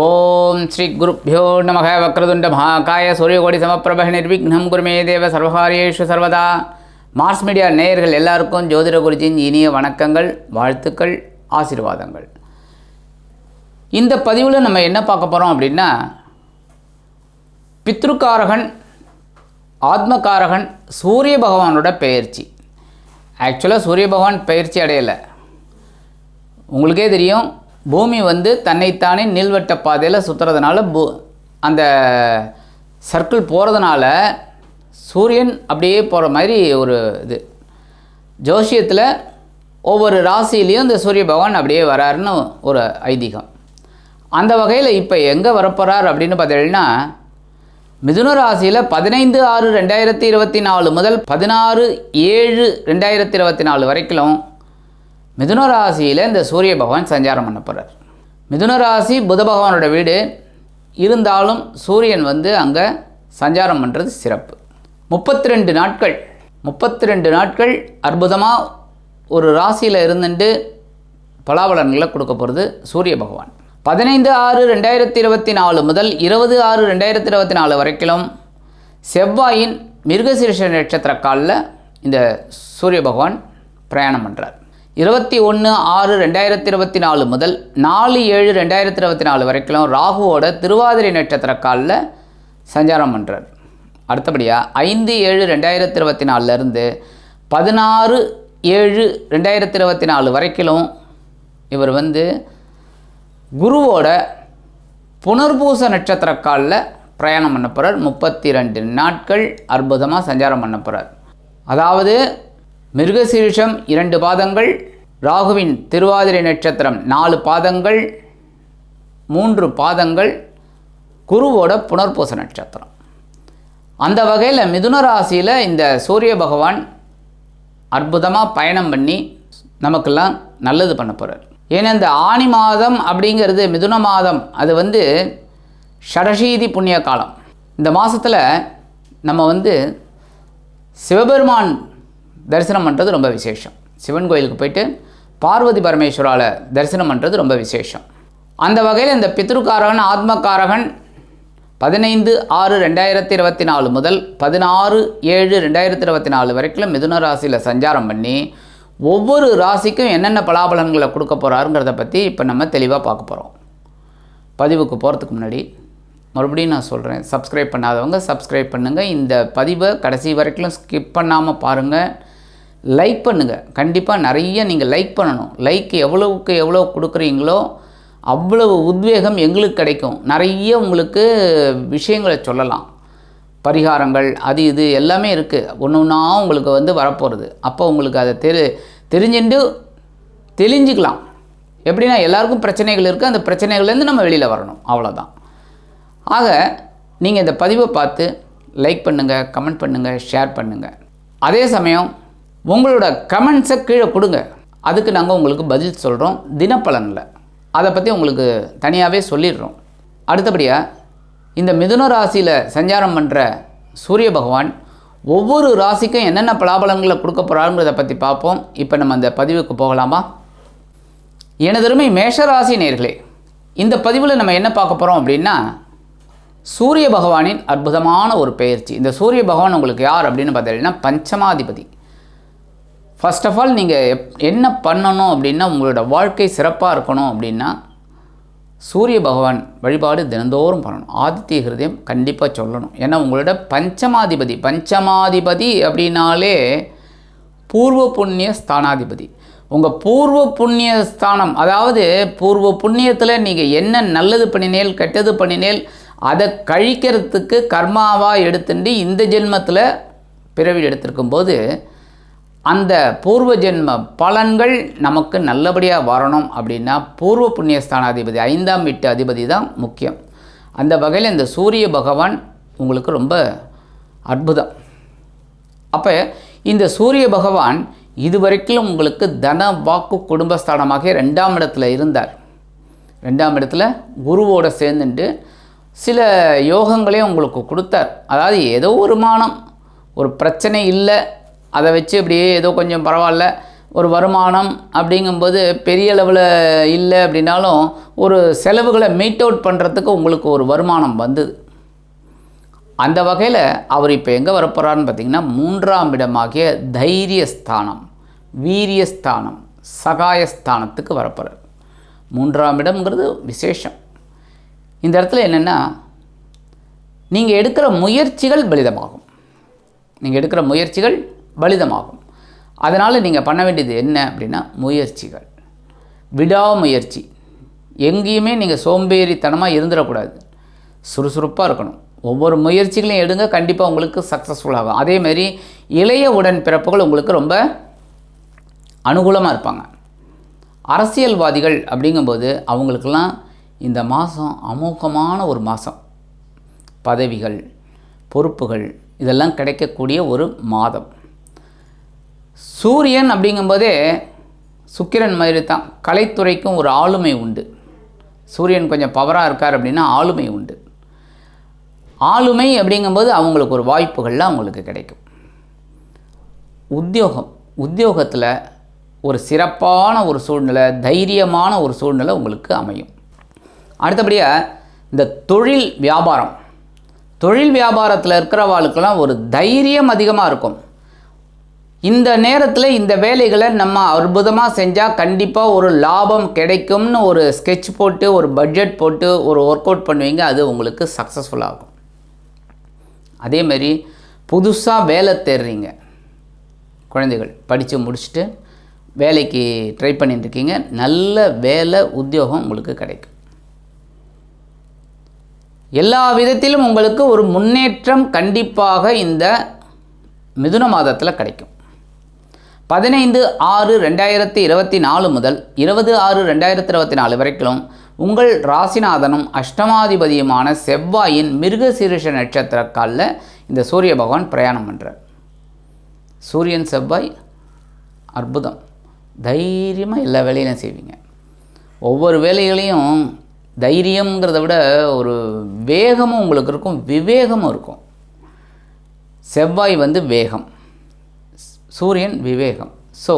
ஓம் ஸ்ரீ குருப்பியோ நமக வக்ரதுண்ட மகாகாய சூரியகோடி சமப்பிரப நிர்விக்னம் குருமே தேவ சர்வகாரியேஷு சர்வதா. மார்ஸ் மீடியா நேயர்கள் எல்லாருக்கும் ஜோதிட குருஜியின் இனிய வணக்கங்கள் வாழ்த்துக்கள் ஆசீர்வாதங்கள். இந்த பதிவில் நம்ம என்ன பார்க்க போகிறோம் அப்படின்னா பித்ருக்காரகன் ஆத்மகாரகன் சூரிய பகவானோட பெயர்ச்சி. ஆக்சுவலாக சூரிய பகவான் பயிற்சி அடையலை. உங்களுக்கே தெரியும் பூமி வந்து தன்னைத்தானே நீள்வட்ட பாதையில் சுற்றுறதுனால பூ அந்த சர்க்கிள் போகிறதுனால சூரியன் அப்படியே போகிற மாதிரி ஒரு இது. ஜோசியத்தில் ஒவ்வொரு ராசியிலையும் இந்த சூரிய பகவான் அப்படியே வராருன்னு ஒரு ஐதீகம். அந்த வகையில் இப்போ எங்கே வரப்போகிறார் அப்படின்னு பார்த்தீங்கன்னா மிதுன ராசியில் பதினைந்து ஆறு ரெண்டாயிரத்தி இருபத்தி நாலு முதல் பதினாறு ஏழு ரெண்டாயிரத்தி இருபத்தி நாலு வரைக்கும் மிதுன ராசியில் இந்த சூரிய பகவான் சஞ்சாரம் பண்ண போகிறார் மிதுன ராசி புத பகவானோட வீடு. இருந்தாலும் சூரியன் வந்து அங்கே சஞ்சாரம் பண்ணுறது சிறப்பு. முப்பத்தி ரெண்டு நாட்கள். முப்பத்தி ரெண்டு நாட்கள் அற்புதமாக ஒரு ராசியில் இருந்துட்டு பலாபலன்களை கொடுக்க போகிறது சூரிய பகவான். பதினைந்து ஆறு ரெண்டாயிரத்தி இருபத்தி நாலு முதல் இருபது ஆறு ரெண்டாயிரத்தி இருபத்தி நாலு வரைக்கும் செவ்வாயின் மிருகசீர்ஷ நட்சத்திர காலில் இந்த சூரிய பகவான் பிரயாணம் பண்ணுறார் இருபத்தி ஒன்று ஆறு ரெண்டாயிரத்தி இருபத்தி நாலு முதல் நாலு ஏழு ரெண்டாயிரத்தி இருபத்தி நாலு வரைக்கும் ராகுவோட திருவாதிரை நட்சத்திர காலில் சஞ்சாரம் பண்ணுறார் அடுத்தபடியாக ஐந்து ஏழு ரெண்டாயிரத்தி இருபத்தி நாலுலேருந்து பதினாறு ஏழு ரெண்டாயிரத்தி இருபத்தி நாலு வரைக்கும் இவர் வந்து குருவோட புனர்பூச நட்சத்திர காலில் பிரயாணம் பண்ண போகிறார் முப்பத்தி ரெண்டு நாட்கள் அற்புதமாக சஞ்சாரம் பண்ண போகிறார் அதாவது மிருகசீரிஷம் இரண்டு பாதங்கள் ராகுவின் திருவாதிரை நட்சத்திரம் நாலு பாதங்கள் மூன்று பாதங்கள் குருவோட புனர்பூச நட்சத்திரம். அந்த வகையில் மிதுன ராசியில் இந்த சூரிய பகவான் அற்புதமாக பயணம் பண்ணி நமக்கெல்லாம் நல்லது பண்ண போகிறார் ஏன்னா இந்த ஆணி மாதம் அப்படிங்கிறது மிதுன மாதம். அது வந்து ஷடசீதி புண்ணிய காலம். இந்த மாதத்தில் நம்ம வந்து சிவபெருமான் தரிசனம் பண்ணுறது ரொம்ப விசேஷம். சிவன் கோயிலுக்கு போயிட்டு பார்வதி பரமேஸ்வரால் தரிசனம் பண்ணுறது ரொம்ப விசேஷம். அந்த வகையில் இந்த பித்ருக்காரகன் ஆத்மகாரகன் பதினைந்து ஆறு ரெண்டாயிரத்தி இருபத்தி நாலு முதல் பதினாறு ஏழு ரெண்டாயிரத்தி இருபத்தி நாலு வரைக்கும் மிதுன ராசியில் சஞ்சாரம் பண்ணி ஒவ்வொரு ராசிக்கும் என்னென்ன பலாபலன்களை கொடுக்க போகிறாருங்கிறத பற்றி இப்போ நம்ம தெளிவாக பார்க்க போகிறோம் பதிவுக்கு போகிறதுக்கு முன்னாடி மறுபடியும் நான் சொல்கிறேன் சப்ஸ்கிரைப் பண்ணாதவங்க சப்ஸ்கிரைப் பண்ணுங்கள் இந்த பதிவை கடைசி வரைக்கும் ஸ்கிப் பண்ணாமல் பாருங்கள் லைக் பண்ணுங்கள் கண்டிப்பாக நிறைய நீங்கள் லைக் பண்ணணும். லைக் எவ்வளவுக்கு எவ்வளோ கொடுக்குறீங்களோ அவ்வளவு உத்வேகம் எங்களுக்கு கிடைக்கும். நிறைய உங்களுக்கு விஷயங்களை சொல்லலாம். பரிகாரங்கள் அது இது எல்லாமே இருக்குது ஒன்று ஒன்றா உங்களுக்கு வந்து வரப்போகிறது அப்போ உங்களுக்கு அதை தெரி தெரிஞ்சுட்டு தெளிஞ்சிக்கலாம். எப்படின்னா எல்லாருக்கும் பிரச்சனைகள் இருக்குது அந்த பிரச்சனைகள்லேருந்து நம்ம வெளியில் வரணும். அவ்வளோதான் ஆக நீங்கள் இந்த பதிவை பார்த்து லைக் பண்ணுங்கள் கமெண்ட் பண்ணுங்கள் ஷேர் பண்ணுங்கள் அதே சமயம் உங்களோட கமெண்ட்ஸை கீழே கொடுங்க. அதுக்கு நாங்கள் உங்களுக்கு பதில் சொல்கிறோம் தினப்பலனில். அதை பற்றி உங்களுக்கு தனியாகவே சொல்லிடுறோம். அடுத்தபடியாக இந்த மிதுன ராசியில் சஞ்சாரம் பண்ணுற சூரிய பகவான் ஒவ்வொரு ராசிக்கும் என்னென்ன பலாபலன்களை கொடுக்க போகிறாருங்கிறத பற்றி பார்ப்போம். இப்போ நம்ம அந்த பதிவுக்கு போகலாமா? எனதருமை மேஷராசி நேர்களே இந்த பதிவில் நம்ம என்ன பார்க்க போகிறோம் அப்படின்னா சூரிய பகவானின் அற்புதமான ஒரு பெயர்ச்சி. இந்த சூரிய பகவான் உங்களுக்கு யார் அப்படின்னு பார்த்தீங்கன்னா பஞ்சமாதிபதி. ஃபர்ஸ்ட் ஆஃப் ஆல் நீங்கள் எப் என்ன பண்ணணும் அப்படின்னா உங்களோட வாழ்க்கை சிறப்பாக இருக்கணும் அப்படின்னா சூரிய பகவான் வழிபாடு தினந்தோறும் பண்ணணும். ஆதித்ய ஹிருதயம் கண்டிப்பாக சொல்லணும். ஏன்னா உங்களோட பஞ்சமாதிபதி பஞ்சமாதிபதி அப்படின்னாலே பூர்வ புண்ணிய ஸ்தானாதிபதி. உங்கள் பூர்வ புண்ணிய ஸ்தானம் அதாவது பூர்வ புண்ணியத்தில் நீங்கள் என்ன நல்லது பண்ணினேல் கெட்டது பண்ணினேல் அதை கழிக்கிறதுக்கு கர்மாவாக எடுத்துட்டு இந்த ஜென்மத்தில் பிறவி எடுத்திருக்கும் போது அந்த பூர்வ ஜென்ம பலன்கள் நமக்கு நல்லபடியாக வரணும் அப்படின்னா பூர்வ புண்ணிய ஸ்தானாதிபதி ஐந்தாம் வீட்டு அதிபதி தான் முக்கியம். அந்த வகையில் இந்த சூரிய பகவான் உங்களுக்கு ரொம்ப அற்புதம். அப்போ இந்த சூரிய பகவான் இதுவரைக்கும் உங்களுக்கு தன வாக்கு குடும்பஸ்தானமாக ரெண்டாம் இடத்துல இருந்தார். ரெண்டாம் இடத்துல குருவோடு சேர்ந்துட்டு சில யோகங்களையும் உங்களுக்கு கொடுத்தார். அதாவது ஏதோ ஒரு மானம் ஒரு பிரச்சனை இல்லை அதை வச்சு அப்படியே ஏதோ கொஞ்சம் பரவாயில்ல. ஒரு வருமானம் அப்படிங்கும்போது பெரிய அளவில் இல்லை அப்படின்னாலும் ஒரு செலவுகளை மீட் அவுட் பண்ணுறதுக்கு உங்களுக்கு ஒரு வருமானம் வந்தது. அந்த வகையில் அவர் இப்போ எங்கே வரப்போகிறான்னு பார்த்தீங்கன்னா மூன்றாம் இடமாகிய தைரியஸ்தானம் வீரியஸ்தானம் சகாயஸ்தானத்துக்கு வரப்போகிறார் மூன்றாம் இடம்ங்கிறது விசேஷம். இந்த இடத்துல என்னென்னா நீங்கள் எடுக்கிற முயற்சிகள் பலிதமாகும். நீங்கள் எடுக்கிற முயற்சிகள் பலிதமாகும். அதனால் நீங்கள் பண்ண வேண்டியது என்ன அப்படின்னா முயற்சிகள். விடாமுயற்சி. எங்கேயுமே நீங்கள் சோம்பேறித்தனமாக இருந்துடக்கூடாது. சுறுசுறுப்பாக இருக்கணும். ஒவ்வொரு முயற்சிகளையும் எடுங்க கண்டிப்பாக உங்களுக்கு சக்ஸஸ்ஃபுல் ஆகும். அதேமாரி இளைய உடன் பிறப்புகள் உங்களுக்கு ரொம்ப அனுகூலமாக இருப்பாங்க. அரசியல்வாதிகள் அப்படிங்கும்போது அவங்களுக்கெல்லாம் இந்த மாதம் அமோகமான ஒரு மாதம் பதவிகள் பொறுப்புகள் இதெல்லாம் கிடைக்கக்கூடிய ஒரு மாதம். சூரியன் அப்படிங்கும்போதே சுக்கிரன் மாதிரி தான் கலைத்துறைக்கும் ஒரு ஆளுமை உண்டு. சூரியன் கொஞ்சம் பவராக இருக்கார் அப்படின்னா ஆளுமை உண்டு. ஆளுமை அப்படிங்கும்போது அவங்களுக்கு ஒரு வாய்ப்புகள்லாம் அவங்களுக்கு கிடைக்கும். உத்தியோகம். உத்தியோகத்தில் ஒரு சிறப்பான ஒரு சூழ்நிலை தைரியமான ஒரு சூழ்நிலை உங்களுக்கு அமையும். அடுத்தபடியாக இந்த தொழில் வியாபாரம். தொழில் வியாபாரத்தில் இருக்கிறவாளுக்கெல்லாம் ஒரு தைரியம் அதிகமாக இருக்கும். இந்த நேரத்தில் இந்த வேலைகளை நம்ம அற்புதமாக செஞ்சால் கண்டிப்பாக ஒரு லாபம் கிடைக்கும்னு ஒரு ஸ்கெட்ச் போட்டு ஒரு பட்ஜெட் போட்டு ஒரு ஒர்க் அவுட் பண்ணுவீங்க அது உங்களுக்கு சக்ஸஸ்ஃபுல் ஆகும். அதேமாரி புதுசாக வேலை தேடுறீங்க. குழந்தைகள் படித்து முடிச்சுட்டு வேலைக்கு ட்ரை பண்ணிட்டுருக்கீங்க நல்ல வேலை உத்தியோகம் உங்களுக்கு கிடைக்கும். எல்லா விதத்திலும் உங்களுக்கு ஒரு முன்னேற்றம் கண்டிப்பாக இந்த மிதுன மாதத்தில் கிடைக்கும். பதினைந்து ஆறு ரெண்டாயிரத்தி இருபத்தி நாலு முதல் இருபது ஆறு ரெண்டாயிரத்தி இருபத்தி நாலு வரைக்கும் உங்கள் ராசிநாதனும் அஷ்டமாதிபதியுமான செவ்வாயின் மிருகசீரிஷ நட்சத்திர காலில் இந்த சூரிய பகவான் பிரயாணம் பண்ணுறார் சூரியன் செவ்வாய் அற்புதம். தைரியமாக எல்லா வேலையிலும் செய்வீங்க. ஒவ்வொரு வேலைகளையும் தைரியங்கிறத விட ஒரு வேகமும் உங்களுக்கு இருக்கும் விவேகமும் இருக்கும். செவ்வாய் வந்து வேகம். சூரியன் விவேகம். ஸோ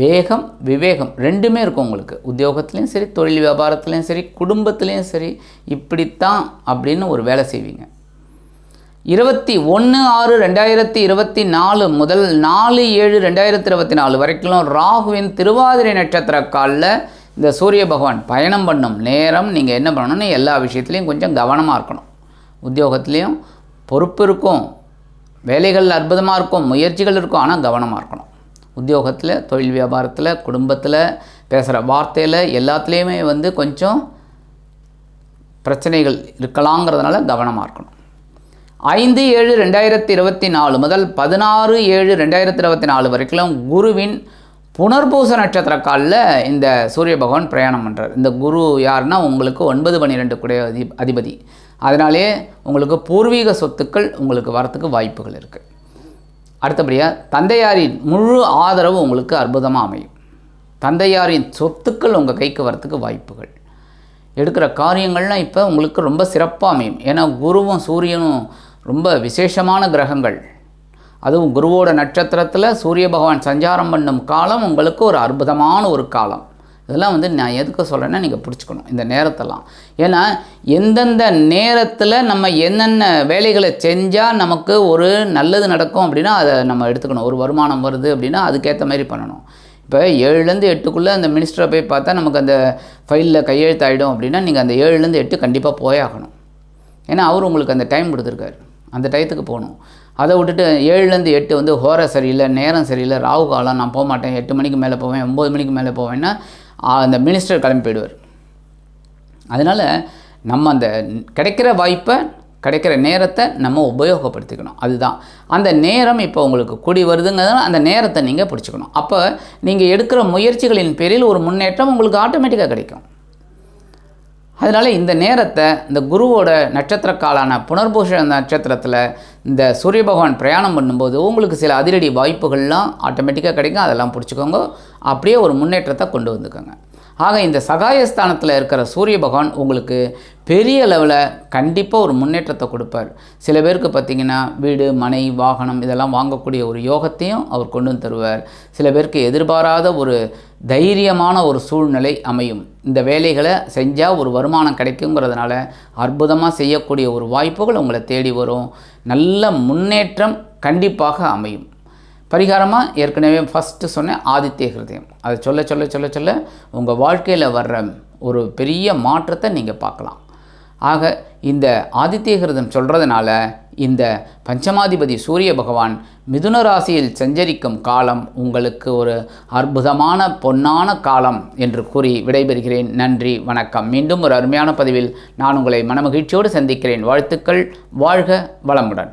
வேகம் விவேகம் ரெண்டுமே இருக்கும் உங்களுக்கு. உத்தியோகத்துலேயும் சரி தொழில் வியாபாரத்துலேயும் சரி குடும்பத்துலேயும் சரி இப்படித்தான் அப்படின்னு ஒரு வேலை செய்வீங்க. இருபத்தி ஒன்று ஆறு ரெண்டாயிரத்தி இருபத்தி நாலு முதல் நாலு ஏழு ரெண்டாயிரத்தி இருபத்தி நாலு வரைக்கும் ராகுவின் திருவாதிரை நட்சத்திர காலில் இந்த சூரிய பகவான் பயணம் பண்ணும் நேரம் நீங்கள் என்ன பண்ணணும்னு எல்லா விஷயத்துலையும் கொஞ்சம் கவனமாக இருக்கணும். உத்தியோகத்துலேயும் பொறுப்பு இருக்கும். வேலைகள் அற்புதமாக இருக்கும் முயற்சிகள் இருக்கும் ஆனால் கவனமாக இருக்கணும். உத்தியோகத்தில் தொழில் வியாபாரத்தில் குடும்பத்தில் பேசுகிற வார்த்தையில் எல்லாத்துலேயுமே வந்து கொஞ்சம் பிரச்சனைகள் இருக்கலாங்கிறதுனால கவனமாக இருக்கணும். ஐந்து ஏழு ரெண்டாயிரத்தி இருபத்தி நாலு முதல் பதினாறு ஏழு ரெண்டாயிரத்தி இருபத்தி நாலு வரைக்கும் குருவின் புனர்பூச நட்சத்திர காலில் இந்த சூரிய பகவான் பிரயாணம் பண்ணுறார் இந்த குரு யாருன்னா உங்களுக்கு ஒன்பது பன்னிரெண்டு குடைய அதிபதி. அதனாலே உங்களுக்கு பூர்வீக சொத்துக்கள் உங்களுக்கு வரத்துக்கு வாய்ப்புகள் இருக்குது அடுத்தபடியாக தந்தையாரின் முழு ஆதரவு உங்களுக்கு அற்புதமாக அமையும். தந்தையாரின் சொத்துக்கள் உங்கள் கைக்கு வரத்துக்கு வாய்ப்புகள். எடுக்கிற காரியங்கள்லாம் இப்போ உங்களுக்கு ரொம்ப சிறப்பாக அமையும். ஏன்னா குருவும் சூரியனும் ரொம்ப விசேஷமான கிரகங்கள். அதுவும் குருவோட நட்சத்திரத்தில் சூரிய பகவான் சஞ்சாரம் பண்ணும் காலம் உங்களுக்கு ஒரு அற்புதமான ஒரு காலம். இதெல்லாம் வந்து நான் எதுக்கு சொல்கிறேன்னா நீங்கள் பிடிச்சிக்கணும் இந்த நேரத்தெல்லாம். ஏன்னா எந்தெந்த நேரத்தில் நம்ம என்னென்ன வேலைகளை செஞ்சால் நமக்கு ஒரு நல்லது நடக்கும் அப்படின்னா அதை நம்ம எடுத்துக்கணும். ஒரு வருமானம் வருது அப்படின்னா அதுக்கேற்ற மாதிரி பண்ணணும். இப்போ ஏழுலேருந்து எட்டுக்குள்ளே அந்த மினிஸ்டரை போய் பார்த்தா நமக்கு அந்த ஃபைலில் கையெழுத்தாயிடும் அப்படின்னா நீங்கள் அந்த ஏழுலேருந்து எட்டு கண்டிப்பாக போயாகணும் ஏன்னா அவர் உங்களுக்கு அந்த டைம் கொடுத்துருக்காரு. அந்த டயத்துக்கு போகணும். அதை விட்டுட்டு ஏழுலேருந்து எட்டு வந்து ஹோர சரியில்லை நேரம் சரியில்லை ராகு காலம் நான் போக மாட்டேன் எட்டு மணிக்கு மேலே போவேன் ஒம்பது மணிக்கு மேலே போவேன்னா அந்த மினிஸ்டர் கிளம்பி போயிடுவார். அதனால் நம்ம அந்த கிடைக்கிற வாய்ப்பை கிடைக்கிற நேரத்தை நம்ம உபயோகப்படுத்திக்கணும். அதுதான். அந்த நேரம் இப்போ உங்களுக்கு கூடி வருதுங்கிறதுனால அந்த நேரத்தை நீங்கள் பிடிச்சிக்கணும். அப்போ நீங்கள் எடுக்கிற முயற்சிகளின் பேரில் ஒரு முன்னேற்றம் உங்களுக்கு ஆட்டோமேட்டிக்காக கிடைக்கும். அதனால் இந்த நேரத்தை இந்த குருவோட நட்சத்திர காலான புனர்பூஷ நட்சத்திரத்தில் இந்த சூரிய பகவான் பிரயாணம் பண்ணும்போது உங்களுக்கு சில அதிரடி வாய்ப்புகள்லாம் ஆட்டோமேட்டிக்காக கிடைக்கும். அதெல்லாம் பிடிச்சிக்கோங்க. அப்படியே ஒரு முன்னேற்றத்தை கொண்டு வந்துக்கோங்க. ஆக இந்த சகாயஸ்தானத்தில் இருக்கிற சூரிய பகவான் உங்களுக்கு பெரிய லெவலில் கண்டிப்பாக ஒரு முன்னேற்றத்தை கொடுப்பார். சில பேருக்கு பார்த்திங்கன்னா வீடு மனை வாகனம் இதெல்லாம் வாங்கக்கூடிய ஒரு யோகத்தையும் அவர் கொண்டு வந்து தருவார். சில பேருக்கு எதிர்பாராத ஒரு தைரியமான ஒரு சூழ்நிலை அமையும். இந்த வேலைகளை செஞ்சால் ஒரு வருமானம் கிடைக்குங்கிறதுனால அற்புதமாக செய்யக்கூடிய ஒரு வாய்ப்புகள் உங்களை தேடி வரும். நல்ல முன்னேற்றம் கண்டிப்பாக அமையும். பரிகாரமாக ஏற்கனவே ஃபஸ்ட்டு சொன்னேன் ஆதித்ய ஹிருதயம். அதை சொல்ல சொல்ல சொல்ல சொல்ல உங்கள் வாழ்க்கையில் வர்ற ஒரு பெரிய மாற்றத்தை நீங்கள் பார்க்கலாம். ஆக இந்த ஆதித்ய ஹிருதம் சொல்கிறதுனால இந்த பஞ்சமாதிபதி சூரிய பகவான் மிதுன ராசியில் சஞ்சரிக்கும் காலம் உங்களுக்கு ஒரு அற்புதமான பொன்னான காலம் என்று கூறி விடைபெறுகிறேன். நன்றி வணக்கம். மீண்டும் ஒரு அருமையான பதிவில் நான் உங்களை மனமகிழ்ச்சியோடு சந்திக்கிறேன். வாழ்த்துக்கள் வாழ்க வளமுடன்.